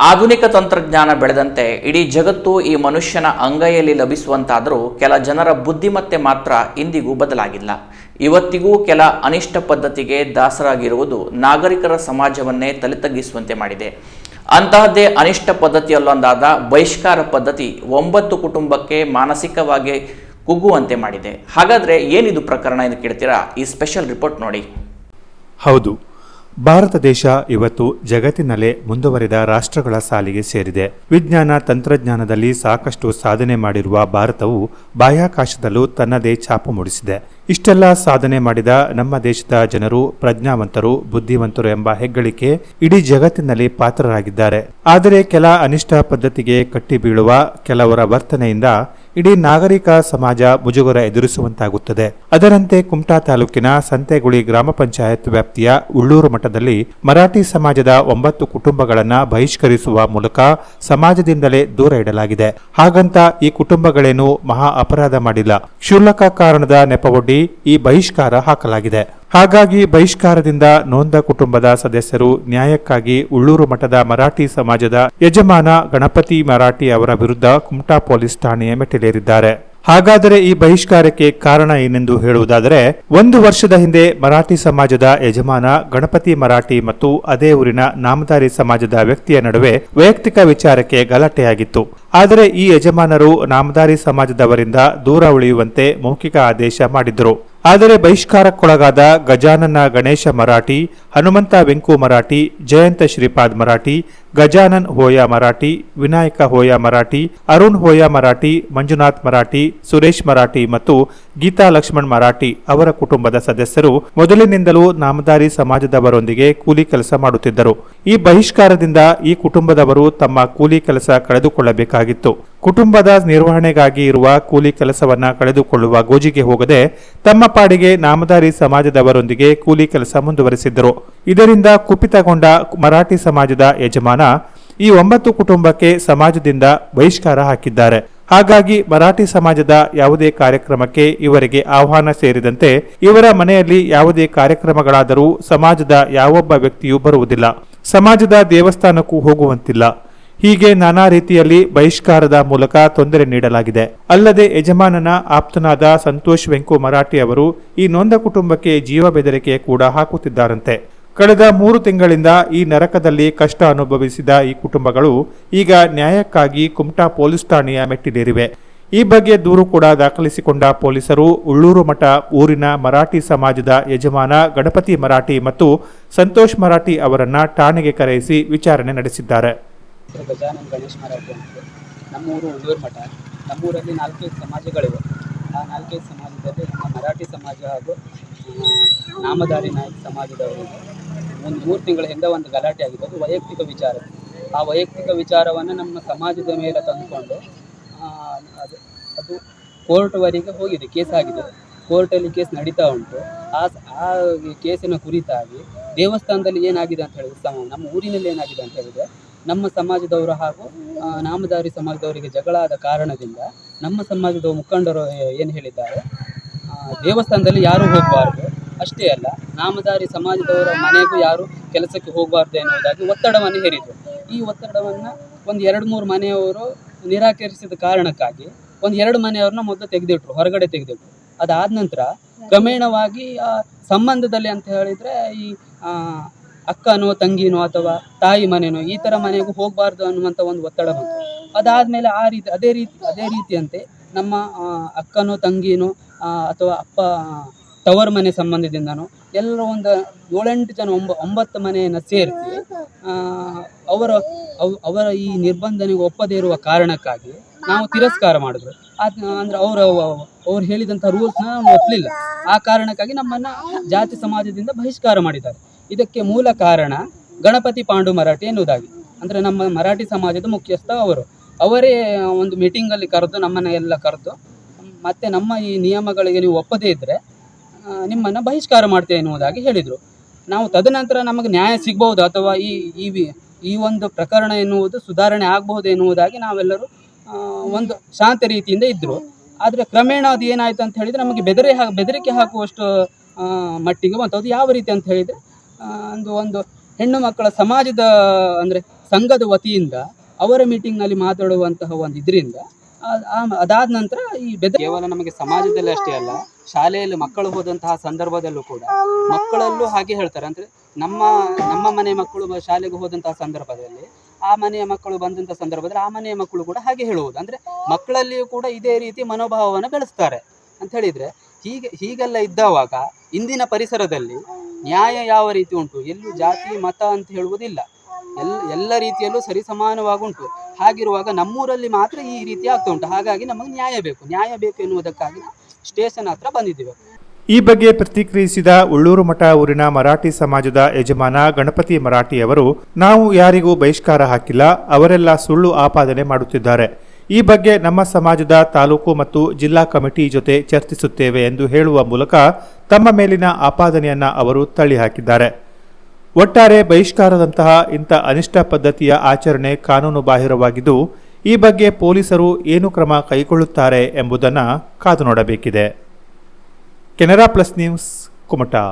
ಆಧುನಿಕ ತಂತ್ರಜ್ಞಾನ ಬೆಳೆದಂತೆ ಇಡೀ ಜಗತ್ತು ಈ ಮನುಷ್ಯನ ಅಂಗೈಯಲ್ಲಿ ಲಭಿಸುವಂತಾದರೂ ಕೆಲ ಜನರ ಬುದ್ಧಿಮತ್ತೆ ಮಾತ್ರ ಇಂದಿಗೂ ಬದಲಾಗಿಲ್ಲ. ಇವತ್ತಿಗೂ ಕೆಲ ಅನಿಷ್ಟ ಪದ್ಧತಿಗೆ ದಾಸರಾಗಿರುವುದು ನಾಗರಿಕರ ಸಮಾಜವನ್ನೇ ತಲೆತಗ್ಗಿಸುವಂತೆ ಮಾಡಿದೆ. ಅಂತಹದ್ದೇ ಅನಿಷ್ಟ ಪದ್ಧತಿಯಲ್ಲೊಂದಾದ ಬಹಿಷ್ಕಾರ ಪದ್ಧತಿ ಒಂಬತ್ತು ಕುಟುಂಬಕ್ಕೆ ಮಾನಸಿಕವಾಗಿ ಕುಗ್ಗುವಂತೆ ಮಾಡಿದೆ. ಹಾಗಾದರೆ ಏನಿದು ಪ್ರಕರಣ ಎಂದು ಕೇಳ್ತೀರಾ? ಈ ಸ್ಪೆಷಲ್ ರಿಪೋರ್ಟ್ ನೋಡಿ. ಹೌದು. ಭಾರತ ದೇಶ ಇವತ್ತು ಜಗತ್ತಿನಲ್ಲೇ ಮುಂದುವರಿದ ರಾಷ್ಟ್ರಗಳ ಸಾಲಿಗೆ ಸೇರಿದೆ. ವಿಜ್ಞಾನ ತಂತ್ರಜ್ಞಾನದಲ್ಲಿ ಸಾಕಷ್ಟು ಸಾಧನೆ ಮಾಡಿರುವ ಭಾರತವು ಬಾಹ್ಯಾಕಾಶದಲ್ಲೂ ತನ್ನದೇ ಛಾಪು ಮೂಡಿಸಿದೆ. ಇಷ್ಟೆಲ್ಲ ಸಾಧನೆ ಮಾಡಿದ ನಮ್ಮ ದೇಶದ ಜನರು, ಪ್ರಜ್ಞಾವಂತರು, ಬುದ್ಧಿವಂತರು ಎಂಬ ಹೆಗ್ಗಳಿಕೆ ಇಡೀ ಜಗತ್ತಿನಲ್ಲಿ ಪಾತ್ರರಾಗಿದ್ದಾರೆ. ಆದರೆ ಕೆಲ ಅನಿಷ್ಟ ಪದ್ಧತಿಗೆ ಕಟ್ಟಿಬೀಳುವ ಕೆಲವರ ವರ್ತನೆಯಿಂದ ಇಡೀ ನಾಗರಿಕ ಸಮಾಜ ಮುಜುಗರ ಎದುರಿಸುವಂತಾಗುತ್ತದೆ. ಅದರಂತೆ ಕುಮಟಾ ತಾಲೂಕಿನ ಸಂತೆಗುಳಿ ಗ್ರಾಮ ಪಂಚಾಯತ್ ವ್ಯಾಪ್ತಿಯ ಉಳ್ಳೂರು ಮಠದಲ್ಲಿ ಮರಾಠಿ ಸಮಾಜದ ಒಂಬತ್ತು ಕುಟುಂಬಗಳನ್ನು ಬಹಿಷ್ಕರಿಸುವ ಮೂಲಕ ಸಮಾಜದಿಂದಲೇ ದೂರ ಇಡಲಾಗಿದೆ. ಹಾಗಂತ ಈ ಕುಟುಂಬಗಳೇನು ಮಹಾ ಅಪರಾಧ ಮಾಡಿಲ್ಲ. ಕ್ಷುಲ್ಲಕ ಕಾರಣದ ನೆಪವೊಡ್ಡಿ ಈ ಬಹಿಷ್ಕಾರ ಹಾಕಲಾಗಿದೆ. ಹಾಗಾಗಿ ಬಹಿಷ್ಕಾರದಿಂದ ನೊಂದ ಕುಟುಂಬದ ಸದಸ್ಯರು ನ್ಯಾಯಕ್ಕಾಗಿ ಉಳ್ಳೂರು ಮಠದ ಮರಾಠಿ ಸಮಾಜದ ಯಜಮಾನ ಗಣಪತಿ ಮರಾಠಿ ಅವರ ವಿರುದ್ಧ ಕುಮಟಾ ಪೊಲೀಸ್ ಠಾಣೆಯ ಮೆಟ್ಟಿಲೇರಿದ್ದಾರೆ. ಹಾಗಾದರೆ ಈ ಬಹಿಷ್ಕಾರಕ್ಕೆ ಕಾರಣ ಏನೆಂದು ಹೇಳುವುದಾದರೆ, ಒಂದು ವರ್ಷದ ಹಿಂದೆ ಮರಾಠಿ ಸಮಾಜದ ಯಜಮಾನ ಗಣಪತಿ ಮರಾಠಿ ಮತ್ತು ಅದೇ ಊರಿನ ನಾಮಧಾರಿ ಸಮಾಜದ ವ್ಯಕ್ತಿಯ ನಡುವೆ ವೈಯಕ್ತಿಕ ವಿಚಾರಕ್ಕೆ ಗಲಾಟೆಯಾಗಿತ್ತು. ಆದರೆ ಈ ಯಜಮಾನರು ನಾಮಧಾರಿ ಸಮಾಜದವರಿಂದ ದೂರ ಉಳಿಯುವಂತೆ ಮೌಖಿಕ ಆದೇಶ ಮಾಡಿದ್ದರು ಆದರೆ ಬಹಿಷ್ಕಾರಕ್ಕೊಳಗಾದ ಗಜಾನನ ಗಣೇಶ ಮರಾಠಿ, ಹನುಮಂತ ವೆಂಕು ಮರಾಠಿ, ಜಯಂತ ಶ್ರೀಪಾದ್ ಮರಾಠಿ, ಗಜಾನನ್ ಹೋಯ ಮರಾಠಿ, ವಿನಾಯಕ ಹೋಯ ಮರಾಠಿ, ಅರುಣ್ ಹೋಯ ಮರಾಠಿ, ಮಂಜುನಾಥ್ ಮರಾಠಿ, ಸುರೇಶ್ ಮರಾಠಿ ಮತ್ತು ಗೀತಾ ಲಕ್ಷ್ಮಣ್ ಮರಾಠಿ ಅವರ ಕುಟುಂಬದ ಸದಸ್ಯರು ಮೊದಲಿನಿಂದಲೂ ನಾಮಧಾರಿ ಸಮಾಜದವರೊಂದಿಗೆ ಕೂಲಿ ಕೆಲಸ ಮಾಡುತ್ತಿದ್ದರು. ಈ ಬಹಿಷ್ಕಾರದಿಂದ ಈ ಕುಟುಂಬದವರು ತಮ್ಮ ಕೂಲಿ ಕೆಲಸ ಕಳೆದುಕೊಳ್ಳಬೇಕಾಗಿತ್ತು. ಕುಟುಂಬದ ನಿರ್ವಹಣೆಗಾಗಿ ಇರುವ ಕೂಲಿ ಕೆಲಸವನ್ನ ಕಳೆದುಕೊಳ್ಳುವ ಗೋಜಿಗೆ ಹೋಗದೆ ತಮ್ಮ ಪಾಡಿಗೆ ನಾಮಧಾರಿ ಸಮಾಜದವರೊಂದಿಗೆ ಕೂಲಿ ಕೆಲಸ ಮುಂದುವರೆಸಿದ್ದರು. ಇದರಿಂದ ಕುಪಿತಗೊಂಡ ಮರಾಠಿ ಸಮಾಜದ ಯಜಮಾನ ಈ ಒಂಬತ್ತು ಕುಟುಂಬಕ್ಕೆ ಸಮಾಜದಿಂದ ಬಹಿಷ್ಕಾರ ಹಾಕಿದ್ದಾರೆ. ಹಾಗಾಗಿ ಮರಾಠಿ ಸಮಾಜದ ಯಾವುದೇ ಕಾರ್ಯಕ್ರಮಕ್ಕೆ ಇವರಿಗೆ ಆಹ್ವಾನ ಸೇರಿದಂತೆ ಇವರ ಮನೆಯಲ್ಲಿ ಯಾವುದೇ ಕಾರ್ಯಕ್ರಮಗಳಾದರೂ ಸಮಾಜದ ಯಾವೊಬ್ಬ ವ್ಯಕ್ತಿಯೂ ಬರುವುದಿಲ್ಲ. ಸಮಾಜದ ದೇವಸ್ಥಾನಕ್ಕೂ ಹೋಗುವಂತಿಲ್ಲ. ಹೀಗೆ ನಾನಾ ರೀತಿಯಲ್ಲಿ ಬಹಿಷ್ಕಾರದ ಮೂಲಕ ತೊಂದರೆ ನೀಡಲಾಗಿದೆ. ಅಲ್ಲದೆ ಯಜಮಾನನ ಆಪ್ತನಾದ ಸಂತೋಷ್ ವೆಂಕು ಮರಾಠಿ ಅವರು ಈ ನೊಂದ ಕುಟುಂಬಕ್ಕೆ ಜೀವ ಬೆದರಿಕೆ ಕೂಡ ಹಾಕುತ್ತಿದ್ದಾರಂತೆ. ಕಳೆದ ಮೂರು ತಿಂಗಳಿಂದ ಈ ನರಕದಲ್ಲಿ ಕಷ್ಟ ಅನುಭವಿಸಿದ ಈ ಕುಟುಂಬಗಳು ಈಗ ನ್ಯಾಯಕ್ಕಾಗಿ ಕುಮಟಾ ಪೊಲೀಸ್ ಠಾಣೆಯ ಮೆಟ್ಟಿಲೇರಿವೆ. ಈ ಬಗ್ಗೆ ದೂರು ಕೂಡ ದಾಖಲಿಸಿಕೊಂಡ ಪೊಲೀಸರು ಉಳ್ಳೂರು ಮಠ, ಊರಿನ ಮರಾಠಿ ಸಮಾಜದ ಯಜಮಾನ ಗಣಪತಿ ಮರಾಠಿ ಮತ್ತು ಸಂತೋಷ್ ಮರಾಠಿ ಅವರನ್ನ ಠಾಣೆಗೆ ಕರೆಯಿಸಿ ವಿಚಾರಣೆ ನಡೆಸಿದ್ದಾರೆ. ಹೆಸರು ಗಜಾನನ್ ಗಣೇಶ್ ಮರಾಠಿ ಅಂತ ನಮ್ಮೂರು ಉಳ್ಳೂರು ಮಠ. ನಮ್ಮೂರಲ್ಲಿ ನಾಲ್ಕೈದು ಸಮಾಜಗಳಿವೆ. ಆ ನಾಲ್ಕೈದು ಸಮಾಜದಲ್ಲಿ ನಮ್ಮ ಮರಾಠಿ ಸಮಾಜ ಹಾಗೂ ನಾಮಧಾರಿ ನಾಯಕ ಸಮಾಜದವರು ಒಂದು ಮೂರು ತಿಂಗಳ ಹಿಂದೆ ಒಂದು ಗಲಾಟೆ ಆಗಿದೆ ಅದು ವೈಯಕ್ತಿಕ ವಿಚಾರ. ಆ ವೈಯಕ್ತಿಕ ವಿಚಾರವನ್ನು ನಮ್ಮ ಸಮಾಜದ ಮೇಲೆ ತಂದುಕೊಂಡು ಅದು ಅದು ಕೋರ್ಟ್ವರೆಗೆ ಹೋಗಿದೆ, ಕೇಸ್ ಆಗಿದೆ. ಕೋರ್ಟಲ್ಲಿ ಕೇಸ್ ನಡೀತಾ ಉಂಟು. ಆ ಆ ಕೇಸಿನ ಕುರಿತಾಗಿ ದೇವಸ್ಥಾನದಲ್ಲಿ ಏನಾಗಿದೆ ಅಂತ ಹೇಳಿದ್ರೆ ನಮ್ಮ ಊರಿನಲ್ಲಿ ಏನಾಗಿದೆ ಅಂತ ಹೇಳಿದ್ರೆ ನಮ್ಮ ಸಮಾಜದವರು ಹಾಗೂ ನಾಮಧಾರಿ ಸಮಾಜದವರಿಗೆ ಜಗಳ ಆದ ಕಾರಣದಿಂದ ನಮ್ಮ ಸಮಾಜದ ಮುಖಂಡರು ಏನು ಹೇಳಿದ್ದಾರೆ? ದೇವಸ್ಥಾನದಲ್ಲಿ ಯಾರೂ ಹೋಗಬಾರ್ದು. ಅಷ್ಟೇ ಅಲ್ಲ ನಾಮಧಾರಿ ಸಮಾಜದವರ ಮನೆಗೂ ಯಾರು ಕೆಲಸಕ್ಕೆ ಹೋಗಬಾರ್ದು ಎನ್ನುವುದಾಗಿ ಒತ್ತಡವನ್ನು ಹೇರಿದರು. ಈ ಒತ್ತಡವನ್ನು ಒಂದು ಎರಡು ಮೂರು ಮನೆಯವರು ನಿರಾಕರಿಸಿದ ಕಾರಣಕ್ಕಾಗಿ ಒಂದು ಎರಡು ಮನೆಯವ್ರನ್ನ ಮೊದಲು ತೆಗೆದಿಟ್ರು, ಹೊರಗಡೆ ತೆಗೆದಿಟ್ರು. ಅದಾದ ನಂತರ ಕ್ರಮೇಣವಾಗಿ ಸಂಬಂಧದಲ್ಲಿ ಅಂತ ಹೇಳಿದರೆ ಈ ಅಕ್ಕನೋ ತಂಗಿನೋ ಅಥವಾ ತಾಯಿ ಮನೆನೋ ಈ ಥರ ಮನೆಗೂ ಹೋಗಬಾರ್ದು ಅನ್ನುವಂಥ ಒಂದು ಒತ್ತಡ ಬಂತು. ಅದಾದಮೇಲೆ ಆ ರೀತಿ, ಅದೇ ರೀತಿ, ಅದೇ ರೀತಿಯಂತೆ ನಮ್ಮ ಅಕ್ಕನೋ ತಂಗಿನೋ ಅಥವಾ ಅಪ್ಪ, ತವರು ಮನೆ ಸಂಬಂಧದಿಂದನೋ ಎಲ್ಲರೂ ಒಂದು ಏಳೆಂಟು ಜನ, ಒಂಬ, ಒಂಬತ್ತು ಮನೆಯನ್ನು ಸೇರಿಸಿ ಅವರ, ಅವ್- ಅವರ ಈ ನಿರ್ಬಂಧನೆಗೆ ಒಪ್ಪದೇ ಇರುವ ಕಾರಣಕ್ಕಾಗಿ ನಾವು ತಿರಸ್ಕಾರ ಮಾಡಿದ್ರು. ಅದ್ ಅಂದ್ರೆ ಅವರು, ಅವ್ರು ಹೇಳಿದಂಥ ರೂಲ್ಸ್ನ ನಾವು ಒಪ್ಪಲಿಲ್ಲ ಆ ಕಾರಣಕ್ಕಾಗಿ ನಮ್ಮನ್ನು ಜಾತಿ ಸಮಾಜದಿಂದ ಬಹಿಷ್ಕಾರ ಮಾಡಿದ್ದಾರೆ. ಇದಕ್ಕೆ ಮೂಲ ಕಾರಣ ಗಣಪತಿ ಪಾಂಡು ಮರಾಠಿ ಎನ್ನುವುದಾಗಿ. ಅಂದರೆ ನಮ್ಮ ಮರಾಠಿ ಸಮಾಜದ ಮುಖ್ಯಸ್ಥ ಅವರು. ಅವರೇ ಒಂದು ಮೀಟಿಂಗಲ್ಲಿ ಕರೆದು ನಮ್ಮನ್ನ ಎಲ್ಲ ಕರೆದು, ಮತ್ತೆ ನಮ್ಮ ಈ ನಿಯಮಗಳಿಗೆ ನೀವು ಒಪ್ಪದೇ ಇದ್ದರೆ ನಿಮ್ಮನ್ನು ಬಹಿಷ್ಕಾರ ಮಾಡ್ತೇವೆ ಎನ್ನುವುದಾಗಿ ಹೇಳಿದರು. ನಾವು ತದನಂತರ ನಮಗೆ ನ್ಯಾಯ ಸಿಗಬಹುದು ಅಥವಾ ಈ ಈ ಈ ಒಂದು ಪ್ರಕರಣ ಎನ್ನುವುದು ಸುಧಾರಣೆ ಆಗಬಹುದು ಎನ್ನುವುದಾಗಿ ನಾವೆಲ್ಲರೂ ಒಂದು ಶಾಂತ ರೀತಿಯಿಂದ ಇದ್ದರು ಆದರೆ ಕ್ರಮೇಣ ಅದು ಏನಾಯಿತು ಅಂತ ಹೇಳಿದರೆ ನಮಗೆ ಬೆದರಿ ಹಾ, ಬೆದರಿಕೆ ಹಾಕುವಷ್ಟು ಮಟ್ಟಿಗೆ ಬಂತು ಅದು ಯಾವ ರೀತಿ ಅಂತ ಹೇಳಿದರೆ ಒಂದು ಒಂದು ಹೆಣ್ಣು ಮಕ್ಕಳ ಸಮಾಜದ, ಅಂದರೆ ಸಂಘದ ವತಿಯಿಂದ ಅವರ ಮೀಟಿಂಗ್ನಲ್ಲಿ ಮಾತಾಡುವಂತಹ ಒಂದು ಇದರಿಂದ ಅದಾದ ನಂತರ ಈ ಬೆದ ಕೇವಲ ನಮಗೆ ಸಮಾಜದಲ್ಲಿ ಅಷ್ಟೇ ಅಲ್ಲ, ಶಾಲೆಯಲ್ಲಿ ಮಕ್ಕಳು ಹೋದಂತಹ ಸಂದರ್ಭದಲ್ಲೂ ಕೂಡ ಮಕ್ಕಳಲ್ಲೂ ಹಾಗೆ ಹೇಳ್ತಾರೆ. ಅಂದರೆ ನಮ್ಮ ನಮ್ಮ ಮನೆ ಮಕ್ಕಳು ಶಾಲೆಗೆ ಹೋದಂತಹ ಸಂದರ್ಭದಲ್ಲಿ, ಆ ಮನೆಯ ಮಕ್ಕಳು ಬಂದಂತಹ ಸಂದರ್ಭದಲ್ಲಿ ಆ ಮನೆಯ ಮಕ್ಕಳು ಕೂಡ ಹಾಗೆ ಹೇಳುವುದು. ಅಂದರೆ ಮಕ್ಕಳಲ್ಲಿಯೂ ಕೂಡ ಇದೇ ರೀತಿ ಮನೋಭಾವವನ್ನು ಬೆಳೆಸ್ತಾರೆ ಅಂತ ಹೇಳಿದರೆ, ಹೀಗೆ, ಹೀಗೆಲ್ಲ ಇದ್ದವಾಗ, ಇಂದಿನ ಪರಿಸರದಲ್ಲಿ ನ್ಯಾಯ ಯಾವ ರೀತಿ ಉಂಟು? ಎಲ್ಲೂ ಜಾತಿ, ಮತ ಅಂತ ಹೇಳುವುದಿಲ್ಲ. ಎಲ್ಲ ಎಲ್ಲ ರೀತಿಯಲ್ಲೂ ಸರಿಸಮಾನವಾಗುಂಟು. ಹಾಗಿರುವಾಗ ನಮ್ಮೂರಲ್ಲಿ ಮಾತ್ರ ಈ ರೀತಿ ಆಗ್ತಾ ಉಂಟು. ಹಾಗಾಗಿ ನಮಗೆ ನ್ಯಾಯ ಬೇಕು. ನ್ಯಾಯ ಬೇಕು ಎನ್ನುವುದಕ್ಕಾಗಿ ಸ್ಟೇಷನ್ ಹತ್ರ ಬಂದಿದ್ದೇವೆ. ಈ ಬಗ್ಗೆ ಪ್ರತಿಕ್ರಿಯಿಸಿದ ಉಳ್ಳೂರು ಮಠ ಊರಿನ ಮರಾಠಿ ಸಮಾಜದ ಯಜಮಾನ ಗಣಪತಿ ಮರಾಠಿ ಅವರು ನಾವು ಯಾರಿಗೂ ಬಹಿಷ್ಕಾರ ಹಾಕಿಲ್ಲ, ಅವರೆಲ್ಲ ಸುಳ್ಳು ಆಪಾದನೆ ಮಾಡುತ್ತಿದ್ದಾರೆ. ಈ ಬಗ್ಗೆ ನಮ್ಮ ಸಮಾಜದ ತಾಲೂಕು ಮತ್ತು ಜಿಲ್ಲಾ ಕಮಿಟಿ ಜೊತೆ ಚರ್ಚಿಸುತ್ತೇವೆ ಎಂದು ಹೇಳುವ ಮೂಲಕ ತಮ್ಮ ಮೇಲಿನ ಆಪಾದನೆಯನ್ನ ಅವರು ತಳ್ಳಿಹಾಕಿದ್ದಾರೆ. ಒಟ್ಟಾರೆ ಬಹಿಷ್ಕಾರದಂತಹ ಇಂಥ ಅನಿಷ್ಟ ಪದ್ಧತಿಯ ಆಚರಣೆ ಕಾನೂನು ಬಾಹಿರವಾಗಿದ್ದು, ಈ ಬಗ್ಗೆ ಪೊಲೀಸರು ಏನು ಕ್ರಮ ಕೈಗೊಳ್ಳುತ್ತಾರೆ ಎಂಬುದನ್ನು ಕಾದು ನೋಡಬೇಕಿದೆ. Canara plus news, Kumta.